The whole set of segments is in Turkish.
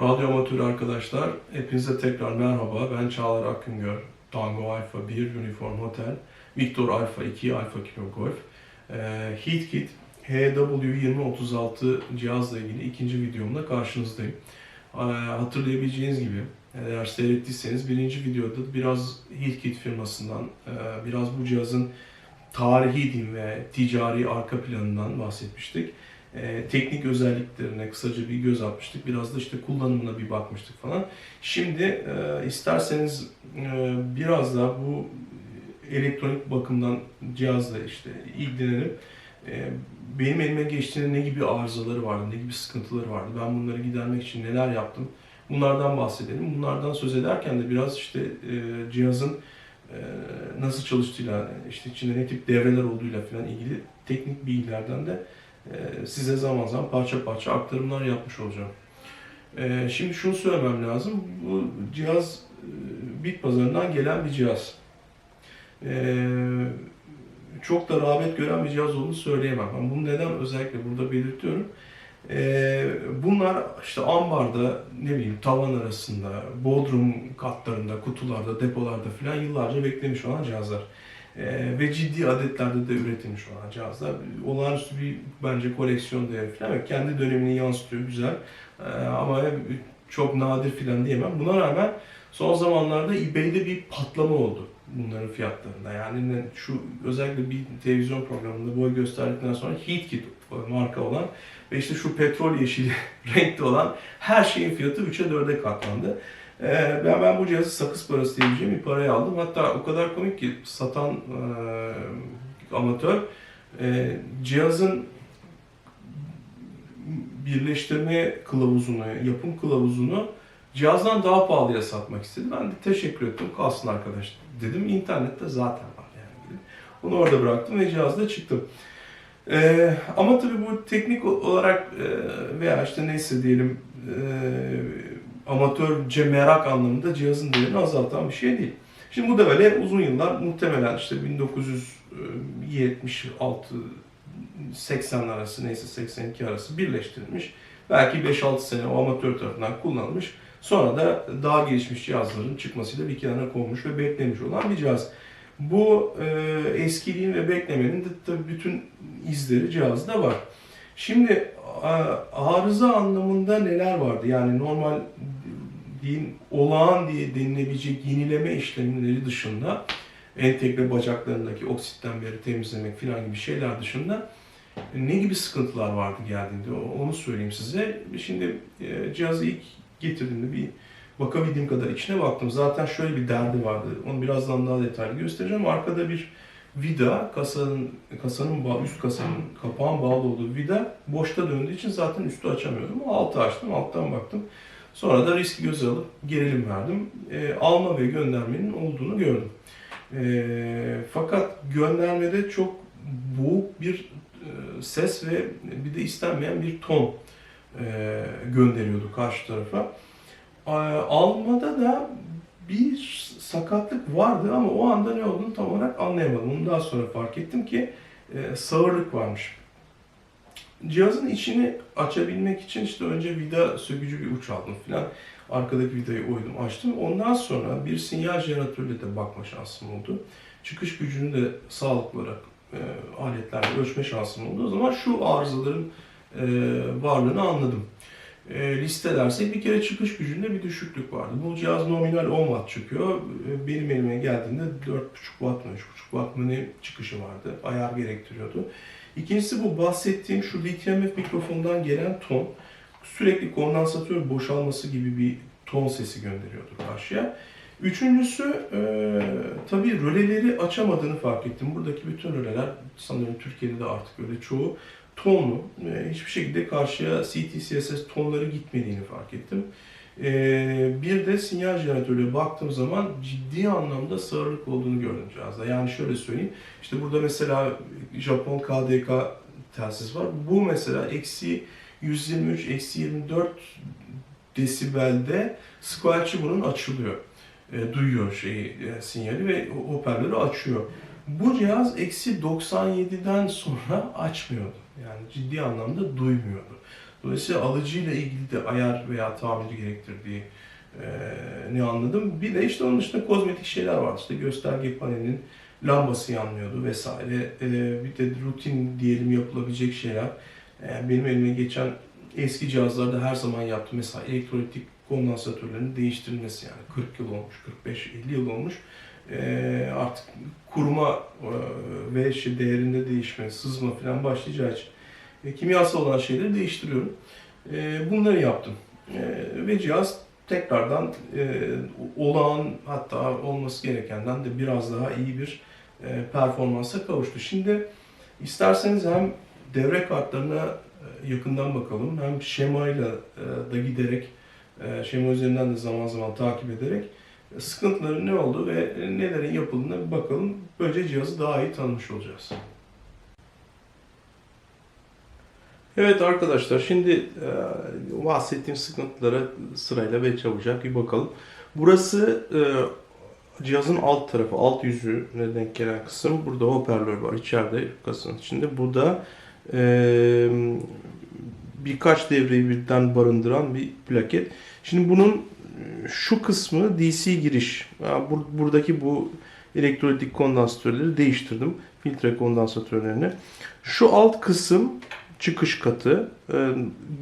Radyo amatörü arkadaşlar, hepinize tekrar merhaba. Ben Çağlar Akıngör, Tango Alfa 1 Uniform Hotel, Victor Alfa 2 Alfa Kilo Golf, ee, Heatkit HW2036 cihazla ilgili ikinci videomda karşınızdayım. Ee, hatırlayabileceğiniz gibi, eğer seyrettiyseniz birinci videoda biraz Heatkit firmasından, e, biraz bu cihazın tarihi diyeyim ve ticari arka planından bahsetmiştik e, teknik özelliklerine kısaca bir göz atmıştık. Biraz da işte kullanımına bir bakmıştık falan. Şimdi e, isterseniz e, biraz daha bu elektronik bakımdan cihazla işte ilgilenelim. E, benim elime geçtiğinde ne gibi arızaları vardı, ne gibi sıkıntıları vardı, ben bunları gidermek için neler yaptım, bunlardan bahsedelim. Bunlardan söz ederken de biraz işte e, cihazın e, nasıl çalıştığıyla, işte içinde ne tip devreler olduğuyla falan ilgili teknik bilgilerden de size zaman zaman parça parça aktarımlar yapmış olacağım. E, Şimdi şunu söylemem lazım. Bu cihaz e, bit pazarından gelen bir cihaz. E, Çok da rağbet gören bir cihaz olduğunu söyleyemem. Ama bunu neden özellikle burada belirtiyorum. Bunlar işte ambarda, ne bileyim tavan arasında, bodrum katlarında, kutularda, depolarda falan yıllarca beklemiş olan cihazlar. Ee, ve ciddi adetlerde de üretilmiş olan cihazlar. Olağanüstü bir bence koleksiyon değeri falan ve kendi dönemini yansıtıyor güzel. Ee, ama çok nadir falan diyemem. Buna rağmen son zamanlarda eBay'de bir patlama oldu bunların fiyatlarında. Yani şu özellikle bir televizyon programında boy gösterdikten sonra Heatkit marka olan ve işte şu petrol yeşili renkte olan her şeyin fiyatı 3'e 4'e katlandı. Ee, ben, ben bu cihazı sakız parası diyebileceğim bir paraya aldım. Hatta o kadar komik ki satan e, amatör e, cihazın birleştirme kılavuzunu, yapım kılavuzunu cihazdan daha pahalıya satmak istedi. Ben de teşekkür ettim. Kalsın arkadaş dedim. İnternette zaten var yani. Onu orada bıraktım ve cihazla çıktım. Ee, ama tabii bu teknik olarak e, veya işte neyse diyelim e, amatörce merak anlamında cihazın değerini azaltan bir şey değil. Şimdi bu da böyle uzun yıllar muhtemelen işte 1976 80 arası neyse 82 arası birleştirilmiş. Belki 5-6 sene o amatör tarafından kullanılmış. Sonra da daha gelişmiş cihazların çıkmasıyla bir kenara konmuş ve beklemiş olan bir cihaz. Bu e, eskiliğin ve beklemenin de tabii bütün izleri cihazda var. Şimdi arıza anlamında neler vardı? Yani normal diyeyim olağan diye denilebilecek yenileme işlemleri dışında entegre bacaklarındaki oksitten beri temizlemek falan gibi şeyler dışında ne gibi sıkıntılar vardı geldiğinde onu söyleyeyim size. Şimdi e, cihazı ilk getirdiğimde bir bakabildiğim kadar içine baktım. Zaten şöyle bir derdi vardı. Onu birazdan daha detaylı göstereceğim. Arkada bir vida, kasanın kasanın üst kasanın kapağın bağlı olduğu vida boşta döndüğü için zaten üstü açamıyordum. Altı açtım, alttan baktım. Sonra da riski göze alıp gerilim verdim. E, alma ve göndermenin olduğunu gördüm. E, fakat göndermede çok boğuk bir e, ses ve bir de istenmeyen bir ton e, gönderiyordu karşı tarafa. E, almada da bir sakatlık vardı ama o anda ne olduğunu tam olarak anlayamadım. Onu daha sonra fark ettim ki e, sağırlık varmış. Cihazın içini açabilmek için işte önce vida sökücü bir uç aldım filan. Arkadaki vidayı oydum, açtım. Ondan sonra bir sinyal jeneratörüyle de bakma şansım oldu. Çıkış gücünü de sağlıklı olarak e, aletlerle ölçme şansım oldu. O zaman şu arızaların e, varlığını anladım. E, listelersek bir kere çıkış gücünde bir düşüklük vardı. Bu cihaz nominal 10 watt çıkıyor. E, benim elime geldiğinde 4,5 watt mı 3,5 watt mı ne çıkışı vardı. Ayar gerektiriyordu. İkincisi bu bahsettiğim şu LTMF mikrofondan gelen ton sürekli kondansatör boşalması gibi bir ton sesi gönderiyordu karşıya. Üçüncüsü e, tabii röleleri açamadığını fark ettim. Buradaki bütün röleler sanırım Türkiye'de de artık öyle çoğu tonlu. E, hiçbir şekilde karşıya CT, CSS tonları gitmediğini fark ettim. E, bir de sinyal jeneratörüne baktığım zaman ciddi anlamda sağırlık olduğunu gördüm cihazda. Yani şöyle söyleyeyim. İşte burada mesela Japon KDK telsiz var. Bu mesela eksi 123, eksi 24 desibelde squelch'i bunun açılıyor. E, duyuyor şeyi, e, sinyali ve hoparlörü açıyor. Bu cihaz eksi 97'den sonra açmıyordu. Yani ciddi anlamda duymuyordu. Dolayısıyla alıcıyla ilgili de ayar veya tamiri gerektirdiği e, ne anladım. Bir de işte onun dışında kozmetik şeyler var. İşte gösterge panelinin lambası yanmıyordu vesaire. E, bir de rutin diyelim yapılabilecek şeyler. E, benim elime geçen eski cihazlarda her zaman yaptım. Mesela elektrolik kondansatörlerin değiştirilmesi yani 40 yıl olmuş, 45-50 yıl olmuş. E, artık kuruma e, ve şey değerinde değişme, sızma falan başlayacağı için e, kimyasal olan şeyleri değiştiriyorum. E, bunları yaptım. Ve cihaz tekrardan olağan hatta olması gerekenden de biraz daha iyi bir performansa kavuştu. Şimdi isterseniz hem devre kartlarına yakından bakalım hem şemayla da giderek şema üzerinden de zaman zaman takip ederek sıkıntıların ne olduğu ve nelerin yapıldığına bir bakalım. Böylece cihazı daha iyi tanımış olacağız. Evet arkadaşlar şimdi e, bahsettiğim sıkıntılara sırayla ve çabucak bir bakalım. Burası e, cihazın alt tarafı, alt yüzüne denk gelen kısım. Burada hoparlör var içeride kasanın içinde. Burada e, birkaç devreyi birden barındıran bir plaket. Şimdi bunun şu kısmı DC giriş. Ya bur- buradaki bu elektrolitik kondansatörleri değiştirdim. Filtre kondansatörlerini. Şu alt kısım çıkış katı. E,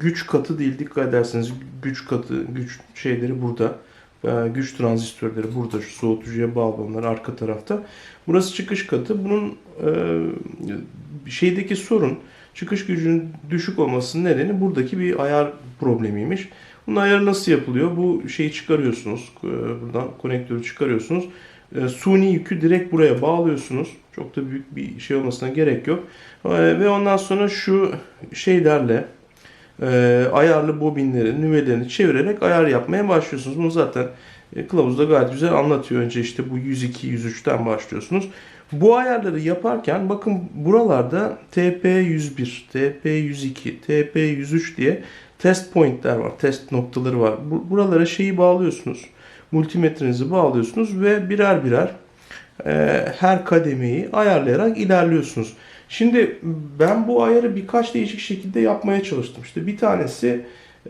güç katı değil dikkat ederseniz güç katı, güç şeyleri burada. E, güç transistörleri burada. Şu soğutucuya bağlı olanlar arka tarafta. Burası çıkış katı. Bunun e, şeydeki sorun çıkış gücünün düşük olmasının nedeni buradaki bir ayar problemiymiş. Bunun ayarı nasıl yapılıyor? Bu şeyi çıkarıyorsunuz. e, Buradan konektörü çıkarıyorsunuz. E, Suni yükü direkt buraya bağlıyorsunuz. Çok da büyük bir şey olmasına gerek yok. E, Ve ondan sonra şu şeylerle e, ayarlı bobinleri, nüvelerini çevirerek ayar yapmaya başlıyorsunuz. Bunu zaten e, kılavuzda gayet güzel anlatıyor. Önce işte bu 102, 103'ten başlıyorsunuz. Bu ayarları yaparken bakın buralarda TP101, TP102, TP103 diye test pointler var, test noktaları var. Bu- Buralara şeyi bağlıyorsunuz. Multimetrenizi bağlıyorsunuz ve birer birer e, her kademeyi ayarlayarak ilerliyorsunuz. Şimdi ben bu ayarı birkaç değişik şekilde yapmaya çalıştım. İşte bir tanesi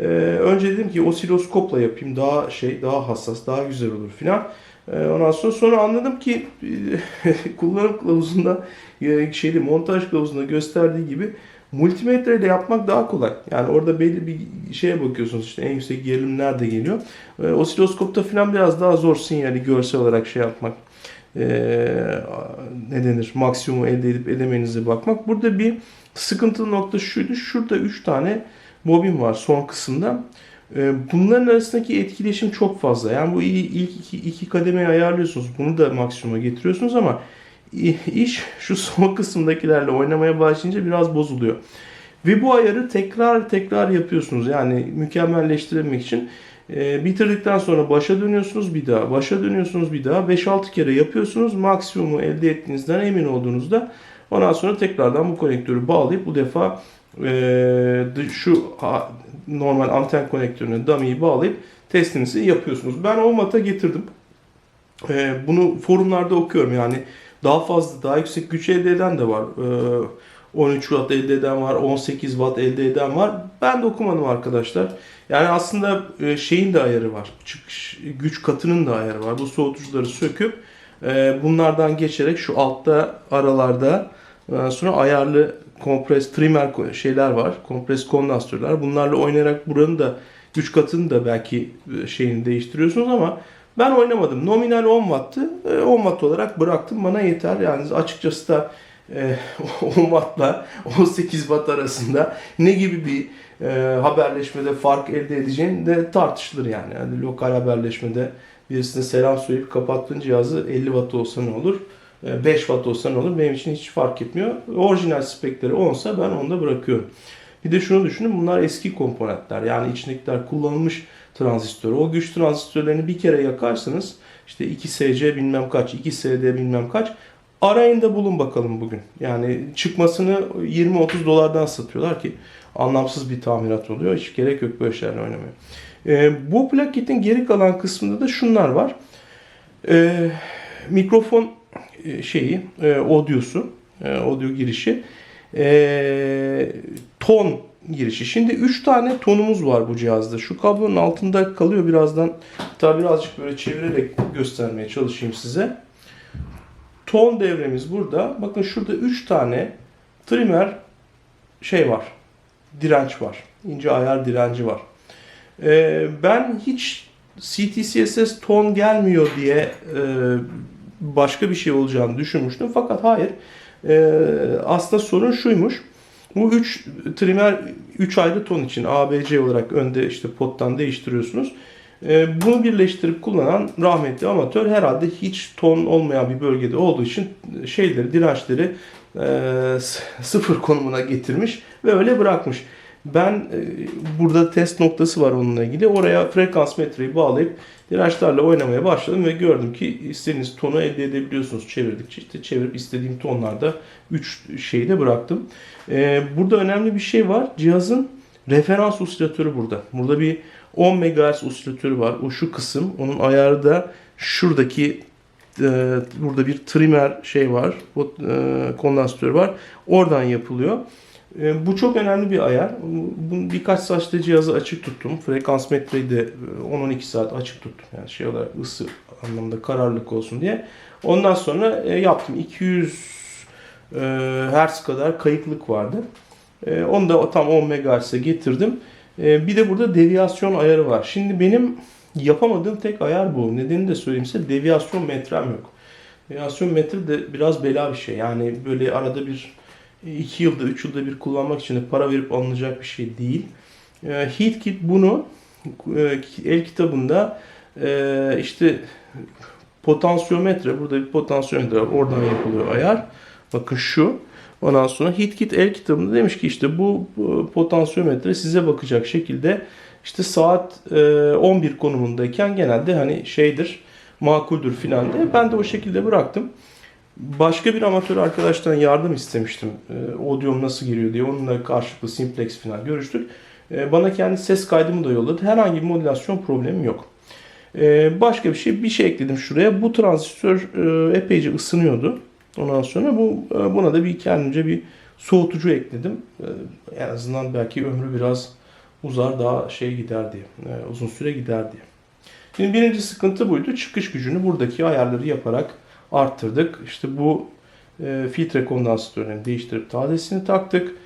e, önce dedim ki osiloskopla yapayım daha şey daha hassas daha güzel olur filan. E, ondan sonra sonra anladım ki e, kullanım kılavuzunda e, montaj kılavuzunda gösterdiği gibi multimetre ile yapmak daha kolay. Yani orada belli bir şeye bakıyorsunuz işte en yüksek gerilim nerede geliyor. E, osiloskopta falan biraz daha zor sinyali görsel olarak şey yapmak e, ne denir maksimumu elde edip edemenize bakmak. Burada bir sıkıntılı nokta şuydu. Şurada 3 tane bobin var son kısımda. E, bunların arasındaki etkileşim çok fazla. Yani bu ilk iki, iki kademeyi ayarlıyorsunuz. Bunu da maksimuma getiriyorsunuz ama iş şu son kısımdakilerle oynamaya başlayınca biraz bozuluyor. Ve bu ayarı tekrar tekrar yapıyorsunuz. Yani mükemmelleştirmek için e, bitirdikten sonra başa dönüyorsunuz bir daha, başa dönüyorsunuz bir daha. 5-6 kere yapıyorsunuz. Maksimumu elde ettiğinizden emin olduğunuzda ondan sonra tekrardan bu konektörü bağlayıp bu defa e, şu ha- normal anten konektörüne dummy'yi bağlayıp testinizi yapıyorsunuz. Ben o mata getirdim. E, bunu forumlarda okuyorum yani daha fazla, daha yüksek güç elde eden de var. E, 13 watt elde eden var, 18 watt elde eden var. Ben de okumadım arkadaşlar. Yani aslında e, şeyin de ayarı var. Çıkış güç katının da ayarı var. Bu soğutucuları söküp e, bunlardan geçerek şu altta aralarda e, sonra ayarlı kompres trimmer şeyler var. Kompres kondansatörler. Bunlarla oynayarak buranın da güç katını da belki şeyini değiştiriyorsunuz ama ben oynamadım. Nominal 10 watt'tı. E, 10 watt olarak bıraktım. Bana yeter. Yani açıkçası da e, 10 wattla 18 watt arasında ne gibi bir e, haberleşmede fark elde edeceğin de tartışılır yani. yani. Lokal haberleşmede birisine selam söyleyip kapattığın cihazı 50 watt olsa ne olur? e, 5 watt olsa ne olur? Benim için hiç fark etmiyor. Orijinal spekleri 10 ise ben onda bırakıyorum. Bir de şunu düşünün bunlar eski komponentler. Yani içindekiler kullanılmış transistör. O güç transistörlerini bir kere yakarsanız işte 2SC bilmem kaç, 2SD bilmem kaç arayın da bulun bakalım bugün. Yani çıkmasını 20-30 dolardan satıyorlar ki anlamsız bir tamirat oluyor. Hiç gerek yok böyle şeylerle oynamaya. Ee, bu plaketin geri kalan kısmında da şunlar var. Ee, mikrofon e, şeyi, e, audiosu, e, audio girişi, e, ton girişi. Şimdi 3 tane tonumuz var bu cihazda. Şu kablonun altında kalıyor birazdan. Hatta birazcık böyle çevirerek göstermeye çalışayım size. Ton devremiz burada. Bakın şurada 3 tane trimmer şey var. Direnç var. İnce ayar direnci var. Ee, ben hiç CTCSS ton gelmiyor diye e, başka bir şey olacağını düşünmüştüm. Fakat hayır. Ee, aslında sorun şuymuş. Bu 3 trimer 3 ayrı ton için ABC olarak önde işte pottan değiştiriyorsunuz. Ee, bunu birleştirip kullanan rahmetli amatör herhalde hiç ton olmayan bir bölgede olduğu için şeyleri, dirençleri e, sıfır konumuna getirmiş ve öyle bırakmış. Ben e, burada test noktası var onunla ilgili. Oraya frekans metreyi bağlayıp dirençlerle oynamaya başladım ve gördüm ki istediğiniz tonu elde edebiliyorsunuz çevirdikçe. İşte çevirip istediğim tonlarda 3 şeyi de bıraktım. Ee, burada önemli bir şey var. Cihazın referans osilatörü burada. Burada bir 10 MHz osilatörü var. O şu kısım. Onun ayarı da şuradaki e, burada bir trimmer şey var. O, e, kondansatör var. Oradan yapılıyor. E, bu çok önemli bir ayar. Bu, birkaç saçta cihazı açık tuttum. Frekans metreyi de e, 10-12 saat açık tuttum. Yani şey olarak ısı anlamında kararlılık olsun diye. Ondan sonra e, yaptım. 200 e, Hz kadar kayıklık vardı. E, onu da tam 10 MHz'e getirdim. E, bir de burada deviyasyon ayarı var. Şimdi benim yapamadığım tek ayar bu. Nedenini de söyleyeyim size. Deviyasyon metrem yok. Deviyasyon metre de biraz bela bir şey. Yani böyle arada bir 2 yılda 3 yılda bir kullanmak için de para verip alınacak bir şey değil. E, HeatKit bunu e, el kitabında e, işte potansiyometre burada bir potansiyometre var. Oradan yapılıyor ayar. Bakın şu. Ondan sonra HeatKit el kitabında demiş ki işte bu, potansiyometre size bakacak şekilde işte saat e, 11 konumundayken genelde hani şeydir makuldür filan diye. Ben de o şekilde bıraktım. Başka bir amatör arkadaştan yardım istemiştim. E, audiom nasıl giriyor diye. Onunla karşılıklı simplex falan görüştük. E, bana kendi ses kaydımı da yolladı. Herhangi bir modülasyon problemim yok. E, başka bir şey, bir şey ekledim şuraya. Bu transistör e, epeyce ısınıyordu. Ondan sonra bu e, buna da bir kendimce bir soğutucu ekledim. E, en azından belki ömrü biraz uzar daha şey gider diye. e, uzun süre gider diye. Şimdi birinci sıkıntı buydu. Çıkış gücünü buradaki ayarları yaparak arttırdık. İşte bu e, filtre kondansatörünü değiştirip tazesini taktık.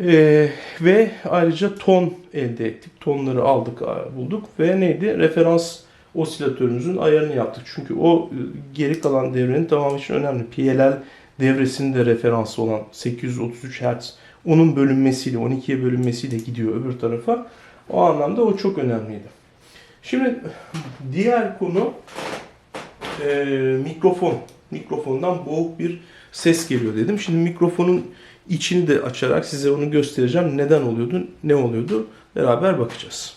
E, ve ayrıca ton elde ettik. Tonları aldık, bulduk ve neydi? Referans osilatörümüzün ayarını yaptık. Çünkü o e, geri kalan devrenin tamamı için önemli. PLL devresinde referansı olan 833 Hz onun bölünmesiyle, 12'ye bölünmesiyle gidiyor öbür tarafa. O anlamda o çok önemliydi. Şimdi diğer konu e, mikrofon. Mikrofondan boğuk bir ses geliyor dedim. Şimdi mikrofonun içini de açarak size onu göstereceğim. Neden oluyordu, ne oluyordu beraber bakacağız.